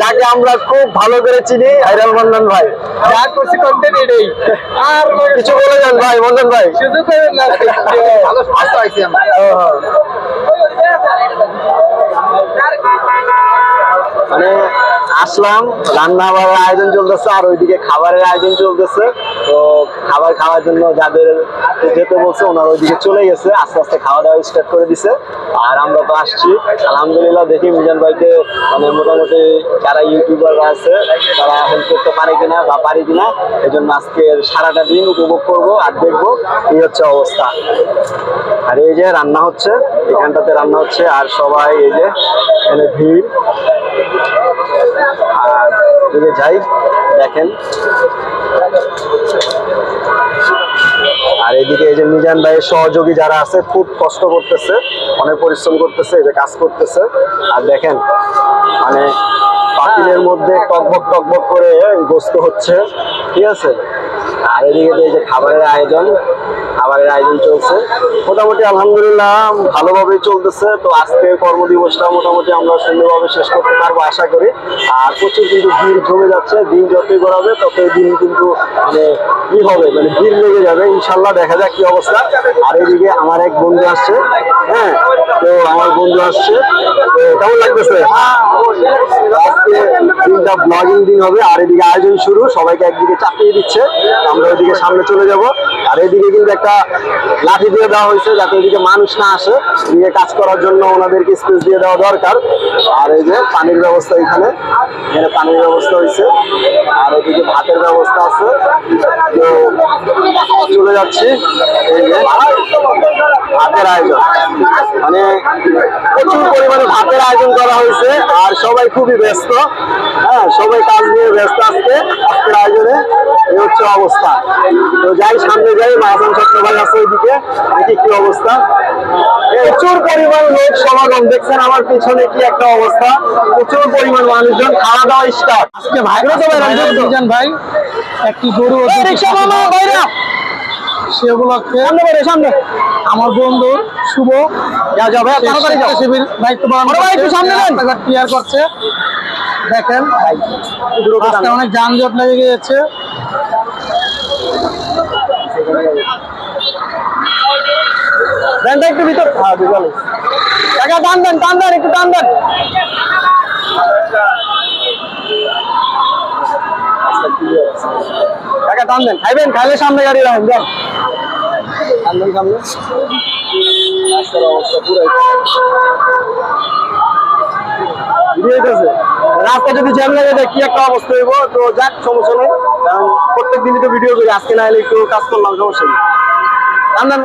যাকে আমরা খুব ভালো করে চিনি হাইরাল মন্ডন ভাই। যা করছি কন্টেন্ট এটাই। আর কিছু বলে যান ভাই মন্ডন ভাই। শুধু করেন না ভালো স্বাস্থ্য আইছি আমরা মানে আসলাম রান্না বাড়ার আয়োজন চলতেছে আর ওইদিকে খাবারের আয়োজন চলতেছে। তো খাবার খাওয়ার জন্য যাদের যেতে বলছে ওনারা ওইদিকে চলে গেছে, আস্তে আস্তে খাওয়া দাওয়া স্টার্ট করে দিছে। আর আমরা তো আসছি। আলহামদুলিল্লাহ দেখি মিজান ভাইকে মানে মোটামুটি যারা ইউটিউবাররা আছে, তারা হেল্প করতে পারে কিনা বা পারি কিনা এই জন্য আজকে সারাটা দিন উপভোগ করব আর দেখব। এই হচ্ছে অবস্থা। আর এই যে রান্না হচ্ছে, এখানটাতে রান্না হচ্ছে, আর সবাই এই যে এখানে ভিড়। আর এদিকে যাই, দেখেন। আর এদিকে এই যে মিজান ভাইয়ের সহযোগী যারা আছে, খুব কষ্ট করতেছে, অনেক পরিশ্রম করতেছে যে কাজ করতেছে। আর দেখেন মানে পাতিলের মধ্যে টকবক টকবক করে গোস্ত হচ্ছে, ঠিক আছে? আর এদিকে এই যে খাবারের আয়োজন খাবারের আয়োজন চলছে। মোটামুটি আলহামদুলিল্লাহ ভালোভাবেই চলতেছে। তো আজকে কর্মদিবসটা মোটামুটি আমরা সুন্দরভাবে শেষ করতে পারব আশা করি। আর প্রচুর কিন্তু ভিড় জমে যাচ্ছে। দিন যতই গড়াবে, ততই দিন কিন্তু মানে কি হবে মানে ভিড় লেগে যাবে। ইনশাল্লাহ দেখা যাক কি অবস্থা। আর এদিকে আমার এক বন্ধু আসছে। হ্যাঁ তো আমার বন্ধু আসছে। তো কেমন লাগতেছে? আজকে দিনটা ব্লগিং দিন হবে, আর এদিকে আয়োজন শুরু, সবাইকে একদিকে চাপিয়ে দিচ্ছে, আমরা ওইদিকে সামনে চলে যাব। আর এদিকে কিন্তু একটা লাঠি দিয়ে দেওয়া হয়েছে, যাতে এদিকে মানুষ না আসে। এদিকে কাজ করার জন্য ওনাদেরকে স্পেস দিয়ে দেওয়া দরকার। আর এই যে পানির ব্যবস্থা এখানে এখানে পানির ব্যবস্থা হয়েছে। আর এদিকে ভাতের ব্যবস্থা আছে। তো চলে যাচ্ছি। এই যে ভাতের আয়োজন। মানে প্রচুর পরিমাণে ভাতের আয়োজন করা হয়েছে আর সবাই খুবই ব্যস্ত। হ্যাঁ সবাই কাজ নিয়ে ব্যস্ত আজকে আজকের আয়োজনে এই হচ্ছে অবস্থা। তো যাই সামনে যাই মাহাজন চক্র ভাই আছে ওইদিকে দেখি কি অবস্থা। প্রচুর পরিমাণ লোক সমাগম দেখছেন আমার পিছনে কি একটা অবস্থা। প্রচুর পরিমাণ মানুষজন খাওয়া দাওয়া স্টার্ট আজকে মিজান ভাই একটি গরু ভাইরা সেগুলোকে সামনে। আমার বন্ধু শুভ যা যাবে তাড়াতাড়ি শিবির দায়িত্ব। ক্লিয়ার করছে দেখেন অনেক যানজট লেগে গিয়েছে। একটু ভিতর। হ্যাঁ টাকা টান দেন টান দেন একটু টান দেন। টাকা দেন। খাইবেন, খাইলে সামনে গাড়ি রাখেন দেন। রাস্তা যদি জ্যাম লাগে কি একটা অবস্থা হইব। তো যাক, সমস্যা নেই। প্রত্যেক দিনই তো ভিডিও করি, আজকে না হলে একটু কাজ করলাম, সমস্যা নেই।